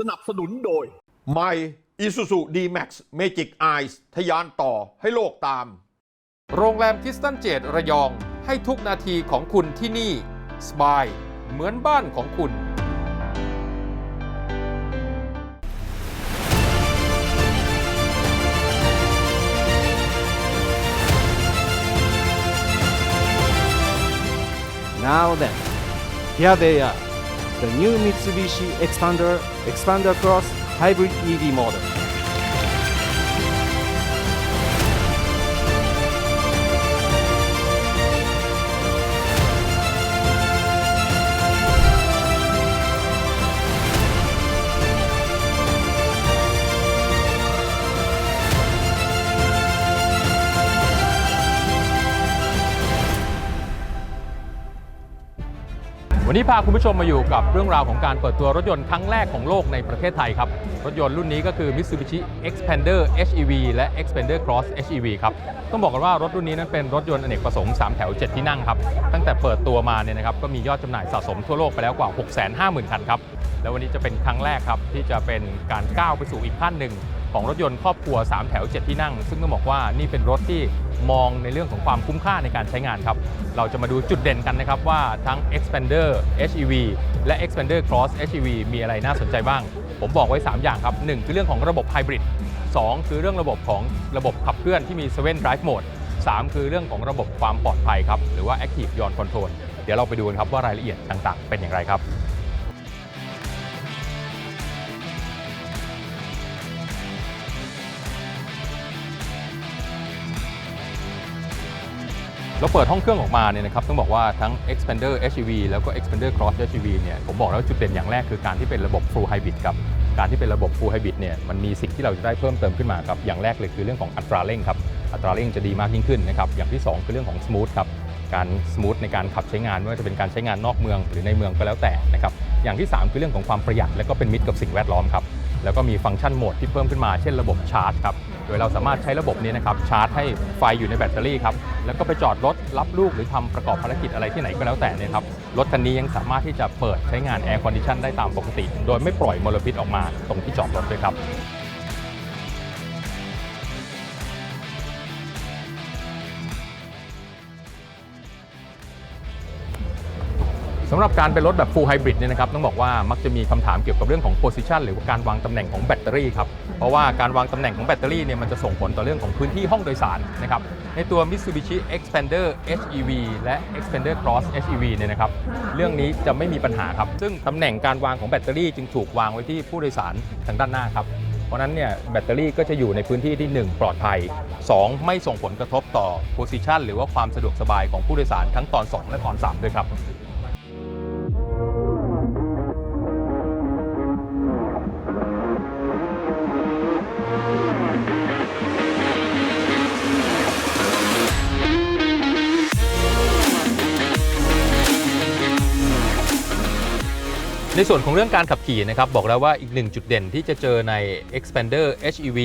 สนับสนุนโดย ใหม่ Isuzu D-Max Magic Eyes ทะยานต่อให้โลกตาม โรงแรมคิสตันเจดระยอง ให้ทุกนาทีของคุณที่นี่ สบาย เหมือนบ้านของคุณ Now then, here they are, the new Mitsubishi Expander, Expander Cross Hybrid EV model.. วันนี้พาคุณผู้ชมมาอยู่กับเรื่องราวของการเปิดตัวรถยนต์ครั้งแรกของโลกในประเทศไทยครับรถยนต์รุ่นนี้ก็คือ Mitsubishi Expander HEV และ Expander Cross HEV ครับต้องบอกกันว่ารถรุ่นนี้นั้นเป็นรถยนต์อเนกประสงค์3แถว 7 ที่นั่งครับตั้งแต่เปิดตัวมาเนี่ยนะครับก็มียอดจำหน่ายสะสมทั่วโลกไปแล้วกว่า 650,000 คันครับแล้ววันนี้จะเป็นครั้งแรกครับที่จะเป็นการก้าวไปสู่อีกขั้นหนึ่งของรถยนต์ครอบครัว 3 แถว 7 ที่นั่ง ซึ่งต้องบอกว่านี่เป็นรถที่ มองในเรื่องของความคุ้มค่าในการใช้งานครับ เราจะมาดูจุดเด่นกันนะครับว่าทั้ง Expander HEV และ Expander Cross HEV มีอะไรน่าสนใจบ้าง ผมบอกไว้ 3 อย่างครับ 1 คือเรื่องของระบบไฮบริด2คือเรื่องระบบของระบบขับเคลื่อนที่มี 7 Drive Mode 3 คือเรื่องของระบบความปลอดภัยครับ หรือว่า Active Yawn Control เดี๋ยวเราไปดูกันครับว่ารายละเอียดต่างๆ เป็นอย่างไรครับ แล้วเปิดห้องเครื่องออกมาเนี่ยนะครับต้องบอกว่าทั้ง Expander HEV แล้วก็ Expander Cross HEV เนี่ยผมบอกแล้วจุดเด่นอย่างแรกคือการที่เป็นระบบ Full Hybrid ครับการที่เป็นระบบ Full Hybrid เนี่ยมันมีสิ่งที่เราจะได้เพิ่มเติมขึ้นมาครับอย่างแรกเลยคือเรื่องของอัตราเร่งครับอัตราเร่งจะดีมากยิ่งขึ้นนะครับอย่างที่ 2 คือเรื่องของ Smooth ครับการ Smooth ในการขับใช้งานไม่ว่าจะเป็นการใช้งานนอกเมืองหรือในเมืองก็แล้วแต่นะครับอย่างที่ 3 คือเรื่องของความประหยัดและก็เป็นมิตรกับสิ่งแวดล้อมครับ แล้วก็มีฟังก์ชันโหมดที่เพิ่มขึ้นมาเช่นระบบชาร์จครับ โดยเราสามารถใช้ระบบนี้นะครับชาร์จให้ไฟอยู่ในแบตเตอรี่ครับ แล้วก็ไปจอดรถรับลูกหรือทำประกอบภารกิจอะไรที่ไหนก็แล้วแต่เนี่ยครับ รถคันนี้ยังสามารถที่จะเปิดใช้งานแอร์คอนดิชันได้ตามปกติ โดยไม่ปล่อยมลพิษออกมาตรงที่จอดรถด้วยครับ สำหรับการเป็นรถแบบ full hybrid เนี่ยนะครับต้องบอกว่ามักจะมีคำถามเกี่ยวกับเรื่องของ position หรือว่าการวางตำแหน่งของแบตเตอรี่ครับ เพราะว่าการวางตำแหน่งของแบตเตอรี่เนี่ยมันจะส่งผลต่อเรื่องของพื้นที่ห้องโดยสารนะครับ ในตัว Mitsubishi Xpander HEV และ Xpander Cross HEV เนี่ยนะครับเรื่องนี้จะไม่มีปัญหาครับ ซึ่งตำแหน่งการวางของแบตเตอรี่จึงถูกวางไว้ที่ผู้โดยสารทางด้านหน้าครับ เพราะฉะนั้นเนี่ยแบตเตอรี่ก็จะอยู่ในพื้นที่ที่ 1 ปลอดภัย 2 ไม่ส่งผลกระทบต่อ position หรือว่าความสะดวกสบายของผู้โดยสารทั้งตอน 2 และตอน 3 ด้วยครับ ในส่วนของเรื่องการขับขี่นะครับบอกแล้วว่าอีกหนึ่งจุดเด่นที่จะเจอใน Expander HEV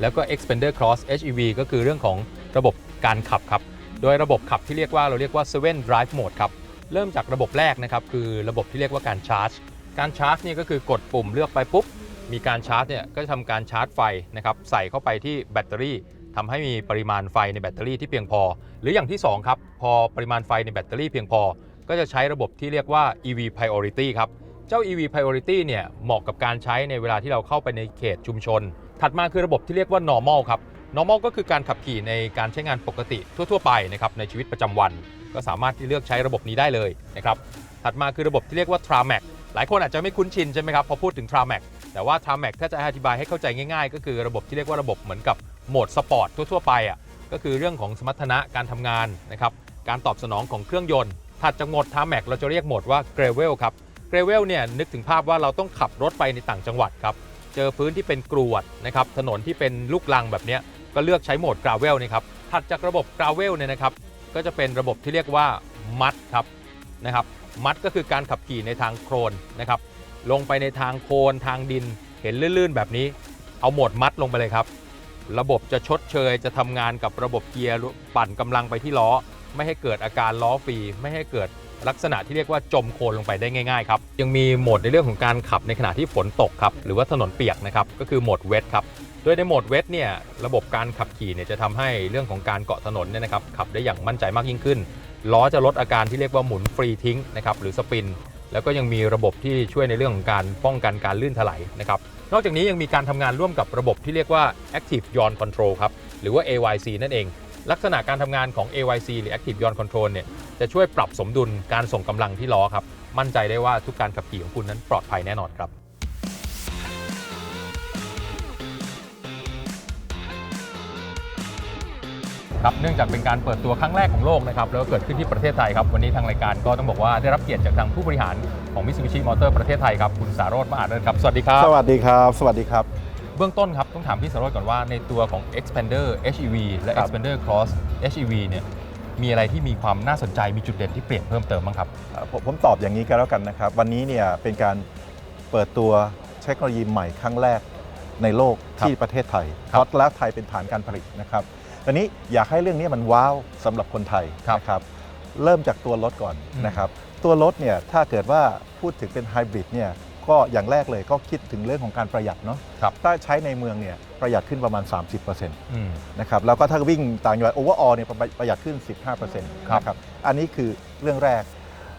แล้วก็ Expander Cross HEV ก็คือเรื่องของระบบการขับครับ โดยระบบขับที่เรียกว่าเราเรียกว่า 7 Drive Mode ครับ เริ่มจากระบบแรกนะครับ คือระบบที่เรียกว่าการชาร์จ การชาร์จเนี่ยก็คือกดปุ่มเลือกไปปุ๊บ มีการชาร์จเนี่ยก็จะทำการชาร์จไฟนะครับใส่เข้าไปที่แบตเตอรี่ทำให้มีปริมาณไฟในแบตเตอรี่ที่เพียงพอ หรืออย่างที่สองครับพอปริมาณไฟในแบตเตอรี่เพียงพอ ก็จะใช้ระบบที่เรียกว่า EV Priority ครับ เจ้า EV Priority เนี่ยเหมาะกับการใช้ในเวลาที่เราเข้าไปในเขตชุมชน ถัดมาคือระบบที่เรียกว่า normal ครับ normal ก็คือการขับขี่ในการใช้งานปกติทั่ว ๆ ไปนะครับในชีวิตประจำวัน ก็สามารถที่เลือกใช้ระบบนี้ได้เลยนะครับถัดมาคือระบบที่เรียกว่า Tramac หลายคนอาจจะไม่คุ้นชินใช่ไหมครับพอพูดถึง Tramac แต่ว่า Tramac ถ้าจะอธิบายให้เข้าใจง่ายๆ ก็คือระบบที่เรียกว่าระบบเหมือนกับโหมดสปอร์ตทั่วๆไปอะก็คือเรื่องของสมรรถนะการทำงานนะครับการตอบสนองของเครื่องยนต์ถัดจากโหมด Tramac เราจะเรียกโหมดว่า Gravel ครับ เกรเวลเนี่ยนึกถึงภาพว่าเราต้องขับรถไปในต่างจังหวัดครับ เจอพื้นที่เป็นกรวดนะครับถนนที่เป็นลูกลังแบบนี้ก็เลือกใช้โหมดกราเวลนะครับถัดจากระบบกราเวลเนี่ยนะครับก็จะเป็นระบบที่เรียกว่ามัดครับนะครับมัดก็คือการขับขี่ในทางโครนนะครับลงไปในทางโคลนทางดินเห็นลื่นๆ แบบนี้ เอาโหมดมัดลงไปเลยครับ ระบบจะชดเชยจะทำงานกับระบบเกียร์ปั่นกำลังไปที่ล้อ ไม่ให้เกิดอาการล้อฟรีไม่ให้เกิดลักษณะที่เรียกว่าจมโคลนลงไปได้ง่ายๆครับยังมีโหมดในเรื่องของการขับในขณะที่ฝนตกครับหรือว่าถนนเปียกนะครับก็คือโหมดเวทครับโดยในโหมดเวทเนี่ยระบบการขับขี่เนี่ยจะทำให้เรื่องของการเกาะถนนเนี่ยนะครับขับได้อย่างมั่นใจมากยิ่งขึ้นล้อจะลดอาการที่เรียกว่าหมุนฟรีทิ้งนะครับหรือสปิน แล้วก็ยังมีระบบที่ช่วยในเรื่องของการป้องกันการลื่นถลายนะครับนอกจากนี้ยังมีการทำงานร่วมกับระบบที่เรียกว่า Active Yaw Control ครับหรือว่า AYC นั่นเอง ลักษณะการทำงานของ AYC หรือ Active Yaw Control เนี่ยจะช่วยปรับสมดุลการส่งกำลังที่ล้อครับ มั่นใจได้ว่าทุกการขับขี่ของคุณนั้นปลอดภัยแน่นอนครับ ครับ เนื่องจากเป็นการเปิดตัวครั้งแรกของโลกนะครับ แล้วก็เกิดขึ้นที่ประเทศไทยครับ วันนี้ทางรายการก็ต้องบอกว่าได้รับเกียรติจากทางผู้บริหารของ Mitsubishi Motor ประเทศไทยครับ คุณสารโรจน์มาอาจเริศครับ สวัสดีครับ สวัสดีครับ สวัสดีครับ เบื้องต้นครับต้องถามพี่สารโรจน์ก่อนว่าในตัวของ Expander HEV และ ครับ Expander Cross HEV เนี่ยมีอะไรที่มีความน่าสนใจมีจุดเด่นที่เปลี่ยนเพิ่มเติมบ้างครับเอ่อผมผมตอบอย่างนี้ก็แล้วกันนะครับ วันนี้เนี่ยเป็นการเปิดตัวเทคโนโลยีใหม่ครั้งแรกในโลกครับที่ประเทศไทยคเพรับราะแล้วไทยเป็นฐานการผลิตนะครับตอนนี้อยากให้เรื่องนี้มันว้าวสำหรับคนไทยครับนะครับ เริ่มจากตัวรถก่อนอืมนะครับ ตัวรถเนี่ยถ้าเกิดว่าพูดถึงเป็นไฮบริดเนี่ย ก็อย่างแรกเลยก็คิดถึงเรื่องของการประหยัดเนาะครับ ถ้าใช้ในเมืองเนี่ยประหยัดขึ้นประมาณ 30%อืมนะครับแล้วก็ถ้าวิ่งต่างจังหวัดโอเวอร์ออเนี่ยประประหยัดขึ้น 15%นครับะครับอันนี้คือเรื่องแรก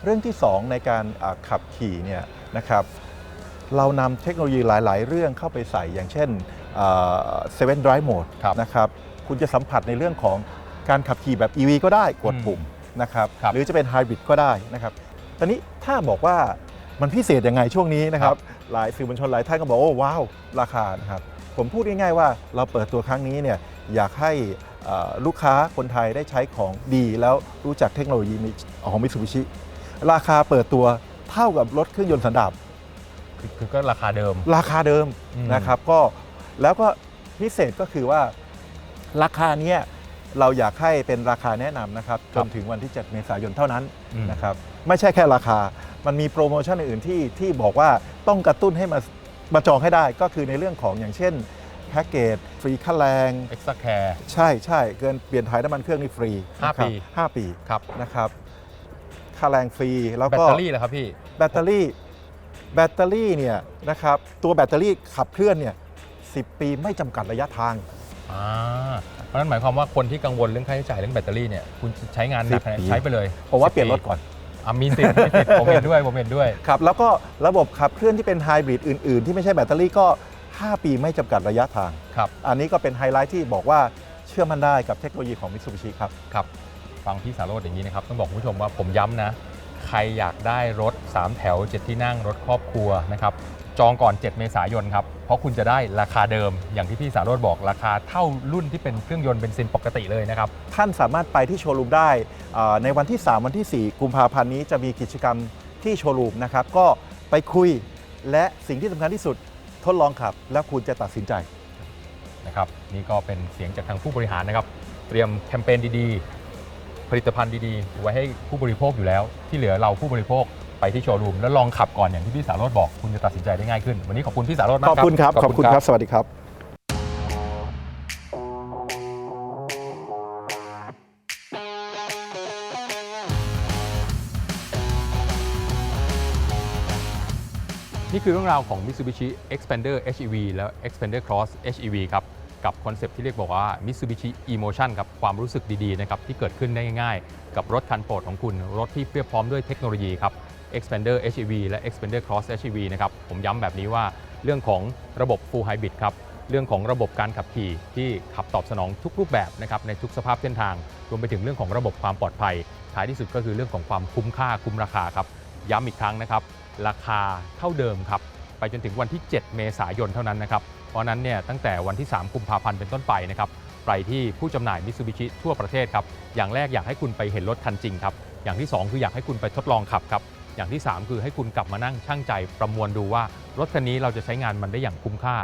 เรื่องที่ 2 ในการอ่าขับขี่เนี่ยนะครับเรานำเทคโนโลยีหลาย ๆ เรื่องเข้าไปใส่อย่างเช่นเซเว่นไดรฟ์โหมดครับนะครับคุณจะสัมผัสในเรื่องของการขับขี่แบบ EV ก็ได้กดปุ่มนะครับครับหรือจะเป็นไฮบริดก็ได้นะครับตอนนี้ถ้าบอกว่า มันพิเศษยังไงช่วงนี้นะครับ หลายสื่อมวลชนหลายท่านก็บอกว่าว้าวราคานะครับ ผมพูดง่ายๆว่าเราเปิดตัวครั้งนี้เนี่ยอยากให้เอ่อลูกค้าคนไทยได้ใช้ของดี แล้วรู้จักเทคโนโลยีของมิตซูบิชิราคาเปิดตัวเท่ากับรถเครื่องยนต์สันดาปคือคือก็ราคาเดิม ราคาเดิมอืมนะครับก็แล้วก็พิเศษก็คือว่าราคาเนี้ย เราอยากให้เป็นราคาแนะนำนะครับจนถึงวันที่ 7 เมษายนเท่านั้นอืม นะครับไม่ใช่แค่ราคา มันมีโปรโมชั่นอื่นๆที่ที่บอกว่าต้องกระตุ้นให้มามาจองให้ได้ก็คือในเรื่องของอย่างเช่นแพ็กเกจฟรีค่าแรง Extra Care ใช่ใช่เกินเปลี่ยนถ่ายน้ำมันเครื่องนี่ฟรีห้านะครับปี ห้าปีครับนะครับค่าแรงฟรีแล้วแบตก็ เตอรี่เหรอครับพี่ แบตเตอรี่แบตเตอรี่เนี่ยนะครับตัวแบตเตอรี่ขับเคลื่อนเนี่ย10 ปีไม่จำกัดระยะทาง อ่าเพราะฉะนั้นหมายความว่าคนที่กังวลเรื่องค่าใช้จ่ายเรื่องแบตเตอรี่เนี่ยคุณใช้งานหนักสิบปีใช้ไปเลยผมว่า10เปลี่ยนรถก่อน อะมีสิทธิ์มีสิทธิ์ผมเห็นด้วยผมเห็นด้วย ครับแล้วก็ระบบขับเคลื่อนที่เป็นไฮบริดอื่น ๆ ที่ไม่ใช่แบตเตอรี่ก็ 5 ปีไม่จำกัดระยะทาง ครับ อันนี้ก็เป็นไฮไลท์ที่บอกว่าเชื่อมั่นได้กับเทคโนโลยีของ Mitsubishi ครับ ครับฟังพี่สารโรดอย่างนี้นะครับ ต้องบอกคุณผู้ชมว่าผมย้ำนะ ใครอยากได้รถ 3 แถว 7 ที่นั่งรถครอบครัวนะครับ จองก่อน 7 เมษายนครับ เพราะคุณจะได้ราคาเดิมอย่างที่พี่สารโรดบอกราคาเท่ารุ่นที่เป็นเครื่องยนต์เบนซินปกติเลยนะครับ ท่านสามารถไปที่โชว์รูมได้อ่าในวันที่ 3 วันที่ 4 กุมภาพันธ์นี้จะมีกิจกรรมที่โชว์รูมนะครับ ก็ไปคุยและสิ่งที่สำคัญที่สุดทดลองขับ แล้วคุณจะตัดสินใจนะครับนี่ก็เป็นเสียงจากทางผู้บริหารนะครับ เตรียมแคมเปญดีๆ ผลิตภัณฑ์ดีๆ ไว้ให้ผู้บริโภคอยู่แล้ว ที่เหลือเราผู้บริโภค ไปที่โชว์รูมแล้วลองขับก่อนอย่างที่พี่สารโรดบอกคุณจะตัดสินใจได้ง่ายขึ้น วันนี้ขอบคุณพี่สารโรดมากขอบคุณครับ ขอบคุณครับ สวัสดีครับนี่คือเรื่องราวของ Mitsubishi Expander HEV และ Expander Cross HEV ครับ กับคอนเซปต์ที่เรียกบอกว่า Mitsubishi Emotion ครับความรู้สึกดีๆนะครับที่เกิดขึ้นได้ง่ายๆ กับรถคันโปรดของคุณ รถที่เพียบพร้อมด้วยเทคโนโลยีครับ Expander HEV และ Expander Cross HEV นะครับ ผมย้ำแบบนี้ว่าเรื่องของระบบ Full Hybrid ครับ เรื่องของระบบการขับขี่ที่ขับตอบสนองทุกรูปแบบนะครับในทุกสภาพเส้นทาง รวมไปถึงเรื่องของระบบความปลอดภัย ท้ายที่สุดก็คือเรื่องของความคุ้มค่าคุ้มราคาครับ ย้ำอีกครั้งนะครับ ราคาเท่าเดิมครับ ไปจนถึงวันที่ 7 เมษายนเท่านั้นนะครับ เพราะนั้นเนี่ยตั้งแต่วันที่ 3 กุมภาพันธ์เป็นต้นไปนะครับไปที่ผู้จำหน่ายมิ t ซูบิชิทั่วประเทศครับ อย่างแรกอยากให้คุณไปเห็นรถคันจริงครับ อย่างที่ 2 คืออยากให้คุณไปทดลองขับครับ อย่างที่ 3 คือให้คุณกลับมานั่งช่างใจประมวลดูว่ารถคันนี้เราจะใช้งานมันได้อย่างคุ้มค่า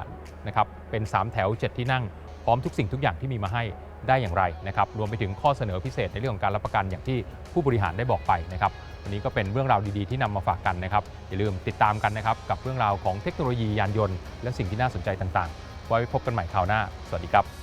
นะครับเป็น 3 แถว 7 ที่นั่ง พร้อมทุกสิ่งทุกอย่างที่มีมาให้ได้อย่างไรนะครับรวมไปถึงข้อเสนอพิเศษในเรื่องของการรับประกันอย่างที่ผู้บริหารได้บอกไปนะครับวันนี้ก็เป็นเรื่องราวดีๆที่นำมาฝากกันนะครับอย่าลืมติดตามกันนะครับกับเรื่องราวของเทคโนโลยียานยนต์ และสิ่งที่น่าสนใจต่างๆ ไว้พบกันใหม่คราวหน้า สวัสดีครับ